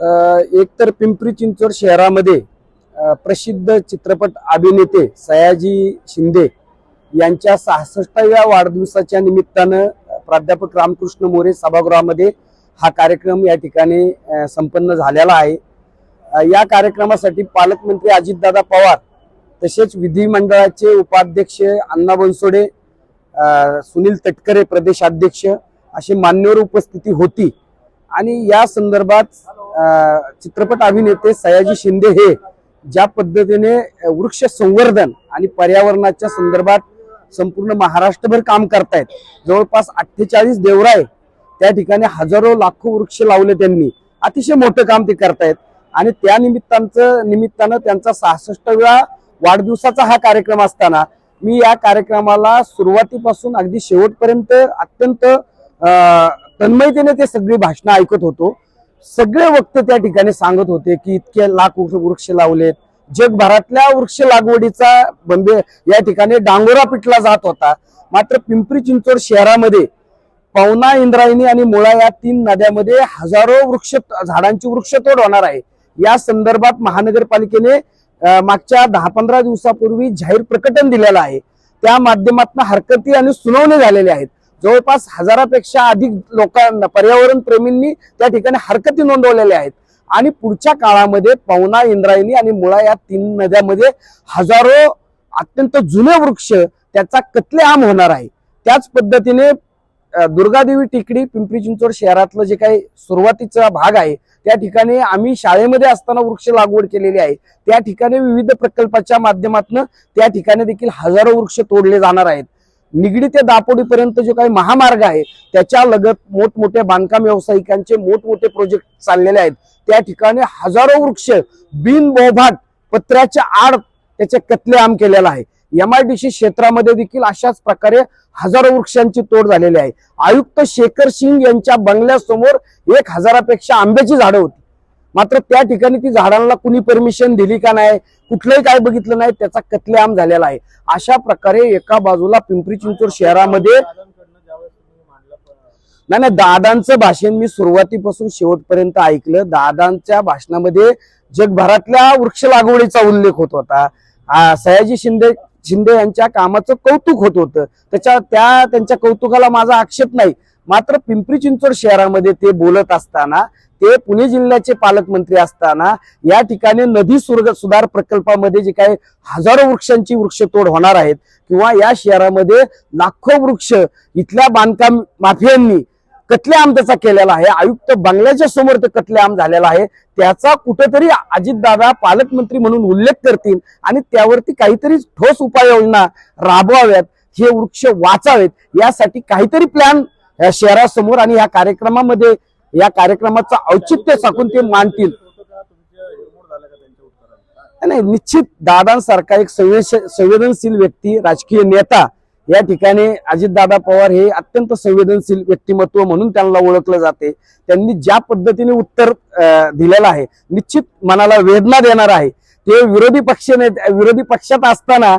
एकतर पिंपरी चिंचवड शहरामध्ये प्रसिद्ध चित्रपट अभिनेते सयाजी शिंदे यांच्या सहासष्टाव्या वाढदिवसाच्या निमित्तानं प्राध्यापक रामकृष्ण मोरे सभागृहामध्ये हा कार्यक्रम या ठिकाणी संपन्न झालेला आहे. या कार्यक्रमासाठी पालकमंत्री अजितदादा पवार तसेच विधिमंडळाचे उपाध्यक्ष अण्णा बनसोडे सुनील तटकरे प्रदेशाध्यक्ष अशी मान्यवर उपस्थिती होती. आणि या संदर्भात चित्रपट अभिनेते सयाजी शिंदे हे ज्या पद्धतीने वृक्ष संवर्धन आणि पर्यावरणाच्या संदर्भात संपूर्ण महाराष्ट्रभर काम करतायत. जवळपास अठ्ठेचाळीस देवराय त्या ठिकाणी हजारो लाखो वृक्ष लावले त्यांनी. अतिशय मोठं काम ते करतायत. आणि त्या निमित्तांचं निमित्तानं त्यांचा सहासष्टव्या वाढदिवसाचा हा कार्यक्रम असताना मी या कार्यक्रमाला सुरुवातीपासून अगदी शेवटपर्यंत अत्यंत तन्मयतेने ते सगळी भाषणं ऐकत होतो. सगळे वक्ते त्या ठिकाणी सांगत होते की इतके लाख वृक्ष लावलेत. जगभरातल्या वृक्ष लागवडीचा बंबे या ठिकाणी डांगोरा पिटला जात होता. मात्र पिंपरी चिंचवड शहरामध्ये पवना इंद्रायणी आणि मुळा या तीन नद्यामध्ये हजारो वृक्ष झाडांची वृक्षतोड होणार आहे. या संदर्भात महानगरपालिकेने मागच्या दहा पंधरा दिवसापूर्वी जाहीर प्रकटन दिलेलं आहे. त्या माध्यमातून हरकती आणि सुनावणी झालेल्या आहेत. जवळपास हजारापेक्षा अधिक लोकांना पर्यावरण प्रेमींनी त्या ठिकाणी हरकती नोंदवलेल्या आहेत. आणि पुढच्या काळामध्ये पवना इंद्रायणी आणि मुळा या तीन नद्यामध्ये हजारो अत्यंत जुने वृक्ष त्याचा कत्लेआम होणार आहे. त्याच पद्धतीने दुर्गादेवी टेकडी पिंपरी चिंचवड शहरातलं जे काही सुरुवातीचा भाग आहे त्या ठिकाणी आम्ही शाळेमध्ये असताना वृक्ष लागवड केलेली आहे. त्या ठिकाणी विविध प्रकल्पाच्या माध्यमातून त्या ठिकाणी देखील हजारो वृक्ष तोडले जाणार आहेत. निगडी ते दापोडीपर्यंत जो काही महामार्ग आहे त्याच्या लगत मोठमोठ्या बांधकाम व्यावसायिकांचे मोठमोठे प्रोजेक्ट चाललेले आहेत. त्या ठिकाणी हजारो वृक्ष बिनबोभाट पत्र्याच्या आड त्याचे कत्लेआम केलेला आहे. एमआयडीसी क्षेत्रामध्ये देखील अशाच प्रकारे हजारो वृक्षांची तोड झालेली आहे. आयुक्त शेखर सिंग यांच्या बंगल्यासमोर एक हजारापेक्षा आंब्याची झाडं होती. मात्र त्या ठिकाणी ती झाडांना कुणी परमिशन दिली का नाही कुठलंही काय बघितलं नाही त्याचा कत्लेआम झालेला आहे. अशा प्रकारे एका बाजूला पिंपरी चिंचवड शहरामध्ये नाही नाही दादांचं भाषण मी सुरुवातीपासून शेवटपर्यंत ऐकलं. दादांच्या भाषणामध्ये जगभरातल्या वृक्ष लागवडीचा उल्लेख होत होता. सयाजी शिंदे शिंदे यांच्या कामाचं कौतुक होत होतं. त्याच्या त्या त्यांच्या कौतुकाला माझा आक्षेप नाही. मात्र पिंपरी चिंचवड शहरामध्ये ते बोलत असताना ते पुणे जिल्ह्याचे पालकमंत्री असताना या ठिकाणी नदी सुर्ग सुधार प्रकल्पामध्ये जे काही हजारो वृक्षांची वृक्षतोड होणार आहेत किंवा या शहरामध्ये लाखो वृक्ष इथल्या बांधकाम माफियांनी कत्लेआम त्याचा केलेला आहे आयुक्त बंगल्याच्या समोर ते कत्लेआम झालेला आहे त्याचा कुठेतरी अजितदादा पालकमंत्री म्हणून उल्लेख करतील आणि त्यावरती काहीतरी ठोस उपाययोजना राबवाव्यात हे वृक्ष वाचावेत यासाठी काहीतरी प्लॅन या शहरासमोर आणि या कार्यक्रमामध्ये या कार्यक्रमाचं औचित्य साकून ते मानतील नाही निश्चित दादांसारखा एक संवेदनशील व्यक्ती राजकीय नेता या ठिकाणी अजितदादा पवार हे अत्यंत संवेदनशील व्यक्तिमत्व म्हणून त्यांना ओळखलं जाते. त्यांनी ज्या पद्धतीने उत्तर दिलेलं आहे निश्चित मनाला वेदना देणार आहे. ते विरोधी पक्ष नेते विरोधी पक्षात असताना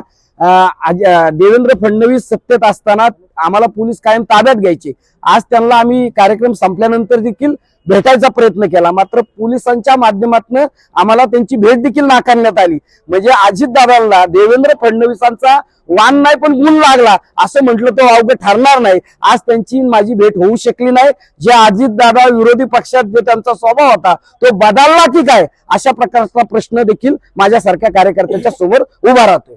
आज- देवेंद्र फडणवीस सत्तेत असताना आम्हाला पोलीस कायम ताब्यात घ्यायचे. आज त्यांना आम्ही कार्यक्रम संपल्यानंतर देखील भेटायचा प्रयत्न केला. मात्र पोलिसांच्या माध्यमातून आम्हाला त्यांची भेट देखील नाकारण्यात आली. म्हणजे अजितदादांना देवेंद्र फडणवीसांचा वान नाही पण गुण लागला असं म्हटलं तो अवघड ठरणार नाही. आज त्यांची माझी भेट होऊ शकली नाही. जे अजितदादा विरोधी पक्षात जे त्यांचा स्वभाव होता तो बदलला की काय? अशा प्रकारचा प्रश्न देखील माझ्यासारख्या कार्यकर्त्यांच्या समोर उभा राहतोय.